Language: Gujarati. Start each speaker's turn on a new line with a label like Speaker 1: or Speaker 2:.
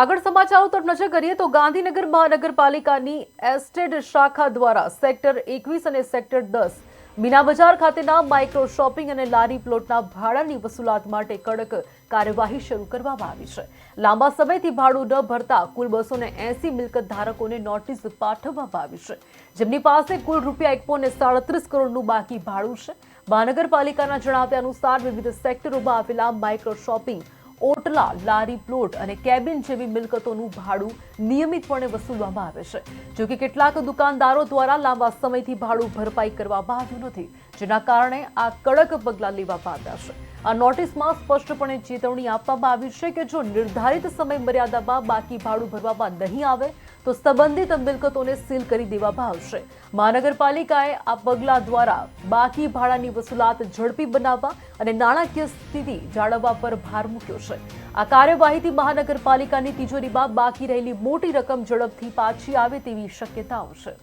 Speaker 1: આગળ સમાચારો તરફ નજર કરીએ તો ગાંધીનગર મહાનગરપાલિકાની એસ્ટેડ શાખા દ્વારા સેક્ટર એકવીસ અને સેક્ટર દસ મીના બજાર ખાતેના માઇક્રો શોપિંગ અને લારી પ્લોટના ભાડાની વસૂલાત માટે કડક કાર્યવાહી શરૂ કરવામાં આવી છે. લાંબા સમયથી ભાડું ન ભરતા કુલ બસો ને એસી મિલકત ધારકોને નોટિસ પાઠવવામાં આવી છે. જેમની પાસે કુલ રૂપિયા એકસો ને સાડત્રીસ કરોડનું બાકી ભાડું છે. મહાનગરપાલિકાના જણાવ્યા અનુસાર વિવિધ સેક્ટરોમાં આવેલા માઇક્રો શોપિંગ ઓટલા, લારી પ્લોટ અને કેબિન જેવી મિલકતોનું ભાડું નિયમિતપણે વસૂલવામાં આવે છે. જોકે કેટલાક દુકાનદારો દ્વારા લાંબા સમયથી ભાડું ભરપાઈ કરવામાં આવ્યું નથી. જેના કારણે આ કડક પગલાં લેવામાં આવ્યા છે. આ નોટિસમાં સ્પષ્ટપણે ચેતવણી આપવામાં આવી છે કે જો નિર્ધારિત સમય મર્યાદામાં બાકી ભાડું ભરવામાં નહીં આવે, તો સંબંધિત મિલકતોને સીલ કરી દેવામાં આવશે. મહાનગરપાલિકાએ આ પગલાં દ્વારા બાકી ભાડાની વસૂલાત ઝડપી બનાવવા અને નાણાકીય સ્થિતિ જાળવવા પર ભાર મૂક્યો છે. આ કાર્યવાહીથી મહાનગરપાલિકાની તિજોરીમાં બાકી રહેલી મોટી રકમ ઝડપથી પાછી આવે તેવી શક્યતાઓ છે.